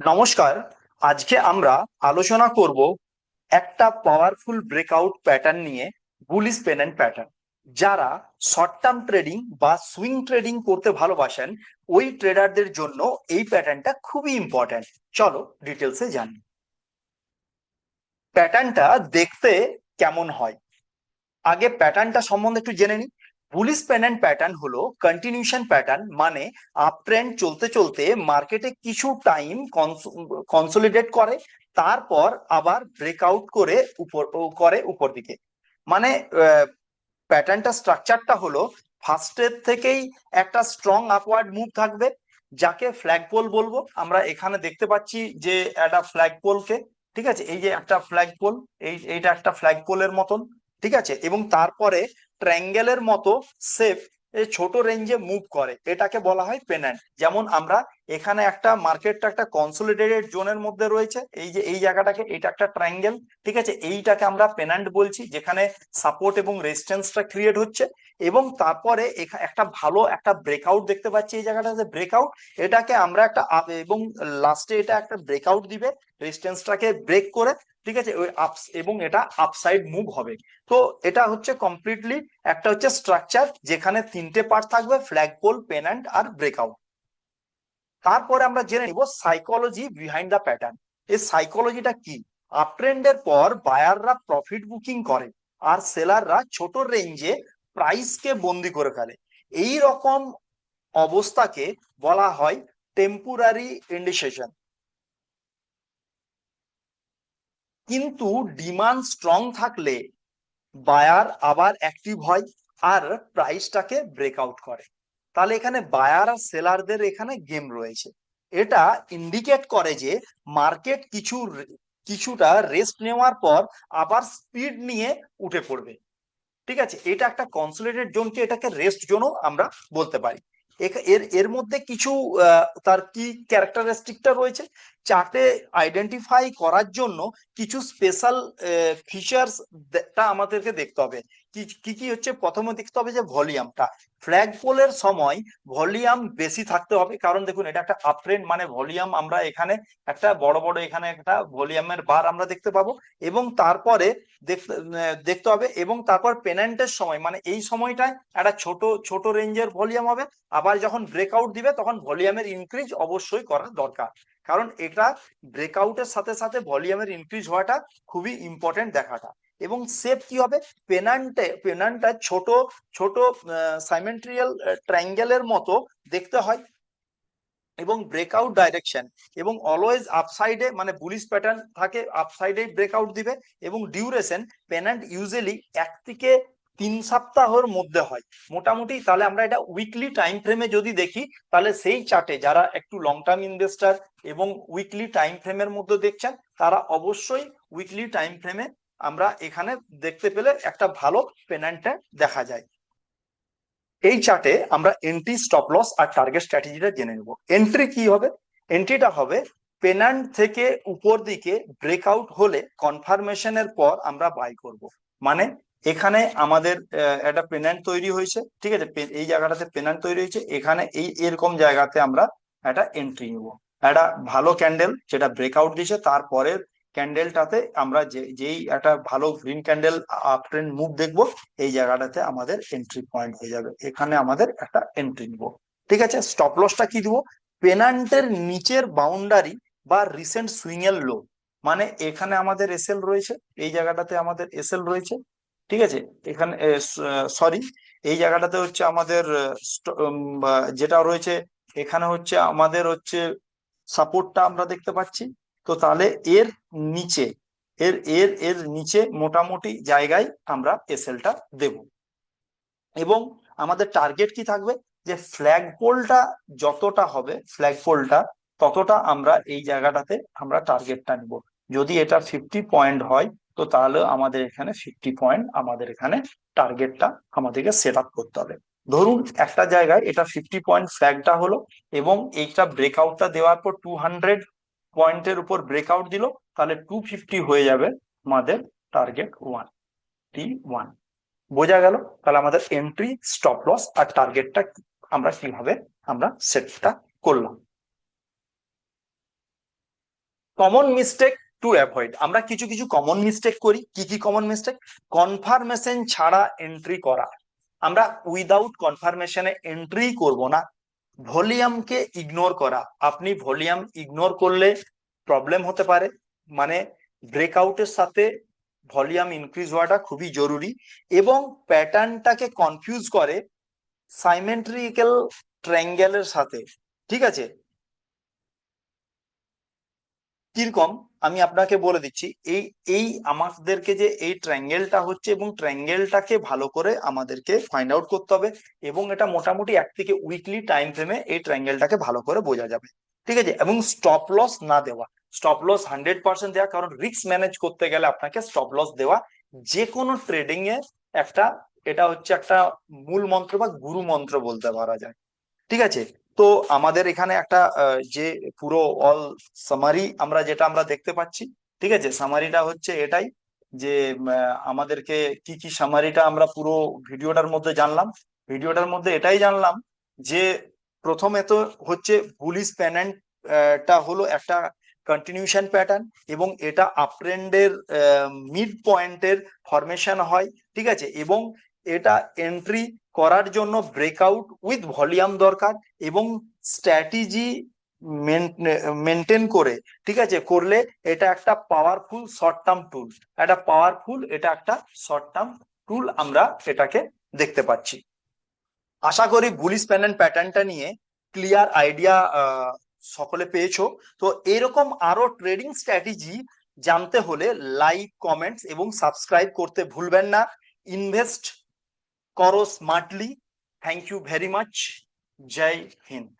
নমস্কার, আজকে আমরা আলোচনা করব একটা পাওয়ারফুল ব্রেকআউট প্যাটার্ন নিয়ে বুলিশ পেনেন্ট প্যাটার্ন যারা শর্ট টার্ম ট্রেডিং বা সুইং ট্রেডিং করতে ভালোবাসেন, ওই ট্রেডারদের জন্য এই প্যাটার্নটা খুবই ইম্পর্ট্যান্ট চলো ডিটেলসে জানি। প্যাটার্নটা দেখতে কেমন হয়? আগে প্যাটার্নটা সম্বন্ধে একটু জেনে নিই বুলিশ পেনেন্ট প্যাটার্ন হলো কন্টিনিউশন প্যাটার্ন মানে আপ ট্রেন্ড চলতে চলতে মার্কেটে কিছু টাইম কনসোলিডেট করে, তারপর আবার ব্রেকআউট করে উপর করে উপর দিকে। মানে প্যাটার্নটা স্ট্রাকচারটা হলো ফার্স্টের থেকেই একটা স্ট্রং আপওয়ার্ড মুভ থাকবে, যাকে ফ্ল্যাগ পোল বলব। আমরা এখানে দেখতে পাচ্ছি যে একটা ফ্ল্যাগ পোলকে ঠিক আছে? এই যে একটা ফ্ল্যাগ পোল এই, এইটা একটা ফ্ল্যাগ পোলের মতন। ঠিক আছে? এবং তারপরে ট্রায়াঙ্গেলের মতো সেফ ছোট রেঞ্জে মুভ করে। এটাকে বলা হয় পেন্যান্ট যেমন আমরা এখানে একটা মার্কেটটা একটা কনসোলিডেটেড জোনের মধ্যে রয়েছে। এই যে, এই জায়গাটাকে এটা একটা ট্রায়াঙ্গেল, ঠিক আছে? এইটাকে আমরা পেনান্ট বলছি, যেখানে সাপোর্ট এবং রেজিস্ট্যান্সটা ক্রিয়েট হচ্ছে। এবং তারপরে একটা ভালো একটা ব্রেকআউট দেখতে পাচ্ছি এই জায়গাটাতে। ব্রেকআউট, এটাকে আমরা একটা এবং লাস্টে এটা একটা ব্রেকআউট দিবে। রেজিস্ট্যান্সটাকে ব্রেক করে ঠিক আছে? ওই আপস এবং এটা আপসাইড মুভ হবে। তো এটা হচ্ছে কমপ্লিটলি একটা হচ্ছে স্ট্রাকচার যেখানে তিনটে পার্ট থাকবে ফ্ল্যাগ পোল পেনান্ট আর ব্রেকআউট তারপরে আমরা জেনে নিব সাইকোলজি বিহাইন্ড দ্য প্যাটার্ন এই সাইকোলজিটা কি? আপট্রেন্ডের পর বায়াররা প্রফিট বুকিং করে আর সেলাররা ছোট রেঞ্জে প্রাইসকে বন্দি করে ফেলে। এই রকম অবস্থাকে বলা হয় টেম্পোরারি ইন্ডিসেশন কিন্তু ডিমান্ড স্ট্রং থাকলে বায়ার আবার অ্যাক্টিভ হয় আর প্রাইসটাকে ব্রেকআউট করে। তাহলে এখানে বায়ার আর সেলারদের এখানে গেম রয়েছে। এটা ইন্ডিকেট করে যে মার্কেট কিছু কিছুটা রেস্ট নেওয়ার পর আবার স্পিড নিয়ে উঠে পড়বে। ঠিক আছে? এটা একটা কনসোলিডেট জোনকে এটাকে রেস্ট জোনও আমরা বলতে পারি। এর এর মধ্যে কিছু তার কি ক্যারেক্টারিস্টিকটা রয়েছে? চার্টে আইডেন্টিফাই করার জন্য কিছু স্পেশাল ফিচার্স আমাদেরকে দেখতে হবে। কি কি হচ্ছে? প্রথমে দেখতে হবে যে ভলিউমটা ফ্ল্যাগ পোলের সময় ভলিউম বেশি থাকতে হবে। কারণ দেখুন, এটা একটা আপট্রেন্ড মানে ভলিউম আমরা এখানে একটা বড় বড় এখানে একটা ভলিউমের বার আমরা দেখতে পাবো। এবং তারপরে দেখতে হবে এবং তারপর পেনান্টের সময় মানে এই সময়টায় একটা ছোট ছোট রেঞ্জের ভলিউম হবে। আবার যখন ব্রেকআউট দিবে, তখন ভলিউমের ইনক্রিজ অবশ্যই করা দরকার। কারণ এটা ব্রেকআউটের সাথে সাথে ভলিউমের ইনক্রিজ হওয়াটা খুবই ইম্পর্টেন্ট দেখাটা। এবং সেপ কি হবে? পেনান্টে পেনান্টটা ছোট ছোট সাইমেন্ট্রিয়াল ট্রায়াঙ্গেলের মতো দেখতে হয় এবং ব্রেকআউট ডাইরেকশন এবং অলওয়েজ আপসাইডে মানে বুলিশ প্যাটার্ন থাকে আপসাইডে ব্রেকআউট দিবে এবং ডিউরেশন পেনান্ট ইউজুয়ালি এক থেকে তিন সপ্তাহের মধ্যে হয়। মোটামুটি তাহলে আমরা এটা উইকলি টাইম ফ্রেমে যদি দেখি, তাহলে সেই চার্টে যারা একটু লং টার্ম ইনভেস্টার এবং উইকলি টাইম ফ্রেমের মধ্যে দেখছেন, তারা অবশ্যই উইকলি টাইম ফ্রেমে আমরা এখানে দেখতে পেলে একটা ভালো পেনান্টে দেখা যায়। এই চার্টে আমরা এন্ট্রি স্টপ লস আর টার্গেট স্ট্র্যাটেজিটা জেনে নেব। এন্ট্রি কি হবে? এন্ট্রিটা হবে পেনান্ট থেকে উপর দিকে ব্রেকআউট হলে কনফার্মেশনের পর আমরা বাই করব। মানে এখানে আমাদের একটা পেনান্ট তৈরি হয়েছে, ঠিক আছে? এই জায়গাটাতে পেনান্ট তৈরি হয়েছে, এখানে এই এরকম জায়গাতে আমরা একটা এন্ট্রি নেব। একটা ভালো ক্যান্ডেল যেটা ব্রেকআউট দিয়েছে, তারপরের ক্যান্ডেলটাতে আমরা যে, যেই একটা ভালো green candle up trend move দেখব, এই জায়গাটাতে আমাদের এন্ট্রি পয়েন্ট হয়ে যাবে। এখানে আমাদের একটা এন্ট্রি নিব। ঠিক আছে? স্টপ লসটা কি দিব? পেনান্টের নিচের বাউন্ডারি বা রিসেন্ট সুইং এর লো মানে এখানে আমাদের এসএল রয়েছে, এই জায়গাটাতে আমাদের এসএল রয়েছে। ঠিক আছে? এখানে সরি এই জায়গাটাতে হচ্ছে আমাদের যেটা রয়েছে, এখানে হচ্ছে আমাদের হচ্ছে সাপোর্টটা আমরা দেখতে পাচ্ছি। তো তাহলে এর নিচে, এর এর এর নিচে মোটামুটি জায়গায় আমরা এসএলটা দেব। এবং আমাদের টার্গেট কি থাকবে? যে ফ্ল্যাগ পোলটা যতটা হবে ফ্ল্যাগ পোলটা ততটা আমরা এই জায়গাটাতে আমরা টার্গেটটা নিব। যদি এটা ফিফটি পয়েন্ট হয়, তো তাহলে আমাদের এখানে ফিফটি পয়েন্ট আমাদের এখানে টার্গেটটা আমাদেরকে সেট আপ করতে হবে। ধরুন একটা জায়গায় এটা ফিফটি পয়েন্ট ফ্ল্যাগটা হলো এবং এইটা ব্রেকআউটটা দেওয়ার পর টু হান্ড্রেড পয়েন্টের উপর ব্রেকআউট দিল, তাহলে টু ফিফটি হয়ে যাবে আমাদের টার্গেট ওয়ান টি ওয়ান বোঝা গেল? তাহলে আমাদের এন্ট্রি স্টপ লস আর টার্গেটটা আমরা কীভাবে, আমরা সেটটা করলাম? কমন মিস্টেক টু অ্যাভয়েড আমরা কিছু কিছু কমন মিস্টেক করি। কি কি কমন মিস্টেক কনফার্মেশন ছাড়া এন্ট্রি করা। আমরা উইদাউট কনফার্মেশনে এন্ট্রি করব না। ভলিউমকে ইগনোর করা। আপনি ভলিউম ইগনোর করলে প্রবলেম হতে পারে মানে ব্রেকআউটের সাথে ভলিউম ইনক্রিজ হওয়াটা খুবই জরুরি এবং প্যাটার্নটাকে কনফিউজ করে সাইমেট্রিক্যাল ট্রায়াঙ্গেলের সাথে, ঠিক আছে? কীরকম? আমি আপনাকে বলে দিচ্ছি, এই এই আমাদেরকে যে এই ট্রায়াঙ্গেলটা হচ্ছে এবং ট্রায়াঙ্গেলটাকে ভালো করে আমাদেরকে ফাইন্ড আউট করতে হবে এবং এটা মোটামুটি এক থেকে উইকলি টাইম ফ্রেমে এই ট্রায়াঙ্গেলটাকে ভালো করে বোঝা যাবে। ঠিক আছে? এবং স্টপ লস না দেওয়া। স্টপ লস হান্ড্রেড পার্সেন্ট দেওয়া, কারণ রিস্ক ম্যানেজ করতে গেলে আপনাকে স্টপ লস দেওয়া যে কোনো ট্রেডিং এ একটা, এটা হচ্ছে একটা মূল মন্ত্র বা গুরু মন্ত্র বলতে পারা যায়। ঠিক আছে? তো আমাদের এখানে একটা যে পুরো অল সামারি আমরা যেটা আমরা দেখতে পাচ্ছি, ঠিক আছে? সামারিটা হচ্ছে এটাই যে আমাদেরকে কি কি সামারিটা আমরা পুরো ভিডিওটার মধ্যে জানলাম। ভিডিওটার মধ্যে এটাই জানলাম যে, প্রথমে তো হচ্ছে বুলিশ প্যানেন্ট টা হলো একটা কন্টিনিউশন প্যাটার্ন এবং এটা আপট্রেন্ডের মিড পয়েন্টের ফরমেশন হয়, ঠিক আছে? এবং এটা এন্ট্রি করার জন্য ব্রেকআউট উইথ ভলিউম দরকার এবং স্ট্র্যাটেজি মেনটেন করে, ঠিক আছে? করলে এটা একটা পাওয়ারফুল শর্ট টার্ম টুল একটা পাওয়ারফুল এটা একটা শর্ট টার্ম টুল আমরা এটাকে দেখতে পাচ্ছি। আশা করি বুলিশ প্যানেন্ট প্যাটার্নটা নিয়ে ক্লিয়ার আইডিয়া সকলে পেয়েছ। তো এরকম আরও ট্রেডিং স্ট্র্যাটেজি জানতে হলে লাইক কমেন্টস এবং সাবস্ক্রাইব করতে ভুলবেন না। ইনভেস্ট করো smartly thank you very much Jai Hind